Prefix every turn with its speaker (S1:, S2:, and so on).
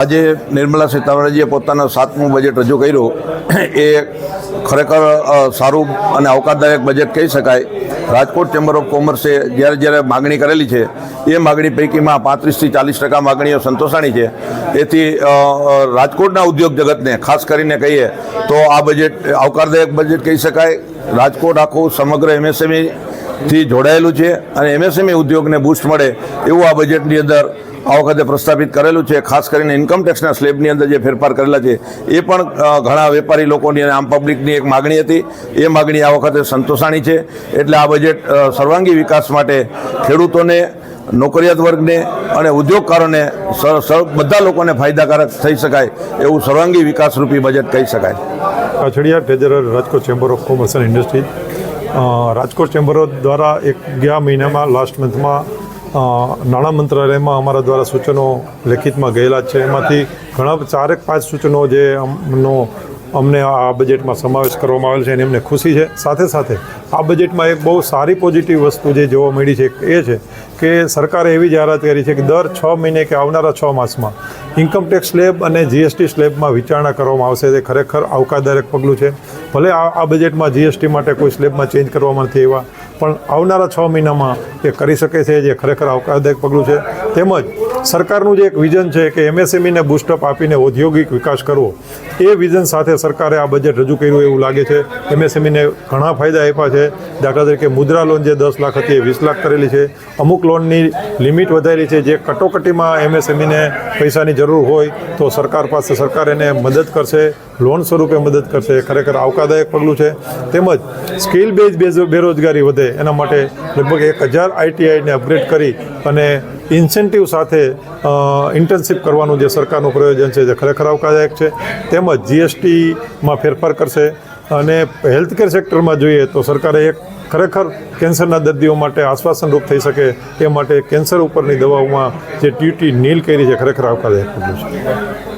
S1: આજે નિર્મલા સીતારામનજીએ પોતાનું સાતમું બજેટ રજૂ કર્યું. એ ખરેખર સારું અને આવકારદાયક બજેટ કહી શકાય. રાજકોટ ચેમ્બર ઓફ કોમર્સે જ્યારે જ્યારે માગણી કરેલી છે એ માગણી પૈકીમાં પાંત્રીસથી ચાલીસ ટકા માગણીઓ સંતોષાણી છે. અ, રાજકોટના ઉદ્યોગ જગતને ખાસ કરીને કહીએ તો આ બજેટ આવકારદાયક બજેટ કહી શકાય. રાજકોટ આખું સમગ્ર એમએસએમઈ થી જોડાયેલું છે અને એમએસએમઈ ઉદ્યોગને બૂસ્ટ મળે એવું આ બજેટની અંદર આ વખતે પ્રસ્થાપિત કરેલું છે. ખાસ કરીને ઇન્કમ ટેક્સના સ્લેબની અંદર જે ફેરફાર કરેલા છે, એ પણ ઘણા વેપારી લોકોની અને આમ પબ્લિકની એક માગણી હતી. એ માગણી આ વખતે સંતોષાણી છે. એટલે આ બજેટ સર્વાંગી વિકાસ માટે ખેડૂતોને, નોકરિયાત વર્ગને અને ઉદ્યોગકારોને બધા લોકોને ફાયદાકારક થઈ શકાય એવું સર્વાંગી વિકાસરૂપી બજેટ કહી શકાય.
S2: Kachhadiya treasurer Rajkot chamber of commerce and industry. Rajkot ચેમ્બરો દ્વારા એક ગયા મહિનામાં લાસ્ટ મંથમાં નાણાં મંત્રાલયમાં અમારા દ્વારા સૂચનો લેખિતમાં ગયેલા છે. એમાંથી ઘણા ચારેક પાંચ સૂચનો જે અમનો અમને આ બજેટમાં સમાવેશ કરવામાં આવેલ છે અને એમને ખુશી છે. સાથે સાથે આ બજેટમાં એક બહુ સારી પોઝિટિવ વસ્તુ જે જોવા મળી છે એ છે કે સરકારે એવી જાહેરાત કરી છે કે દર છ મહિને કે આવનારા છ માસમાં ઇન્કમટેક્સ સ્લેબ અને જીએસટી સ્લેબમાં વિચારણા કરવામાં આવશે. તે ખરેખર આવકારદાયક પગલું છે. ભલે આ આ બજેટમાં જીએસટી માટે કોઈ સ્લેબમાં ચેન્જ કરવામાં નથી એવા પણ આવનારા છ મહિનામાં એ કરી શકે છે જે ખરેખર આવકારદાયક પગલું છે. તેમજ સરકારનું જે એક વિઝન છે કે એમએસએમઈને બુસ્ટઅપ આપીને ઔદ્યોગિક વિકાસ કરવો, એ વિઝન સાથે સરકારે આ બજેટ રજૂ કર્યું એવું લાગે છે. એમએસએમઈને ઘણા ફાયદા આપ્યા છે. દાખલા તરીકે મુદ્રા લોન જે દસ લાખ હતી એ વીસ લાખ કરેલી છે. અમુક લોનની લિમિટ વધારી છે. જે કટોકટીમાં એમએસએમઈને પૈસાની જરૂર હોય તો સરકાર પાસે સરકાર એને મદદ કરશે. લોન સ્વરૂપે મદદ કરશે. ખરેખર આવકારદાયક પગલું છે. તેમજ સ્કિલ બેઝ બેરોજગારી વધે. એના માટે લગભગ એક હજાર આઈટીઆઈને અપગ્રેડ કરી અને ઇન્સેન્ટિવ સાથે ઇન્ટર્નશીપ કરવાનું જે સરકારનું પ્રયોજન છે, જે ખરેખર આવકારદાયક છે, તેમજ જીએસટીમાં ફેરફાર કરશે. અને હેલ્થકેર સેક્ટરમાં જોઈએ તો સરકારે એક ખરેખર કેન્સરના દર્દીઓ માટે આશ્વાસનરૂપ થઈ શકે એ માટે કેન્સર ઉપરની દવાઓમાં જે ડ્યુટી નીલ કરી છે, ખરેખર આવકારદાયક છે.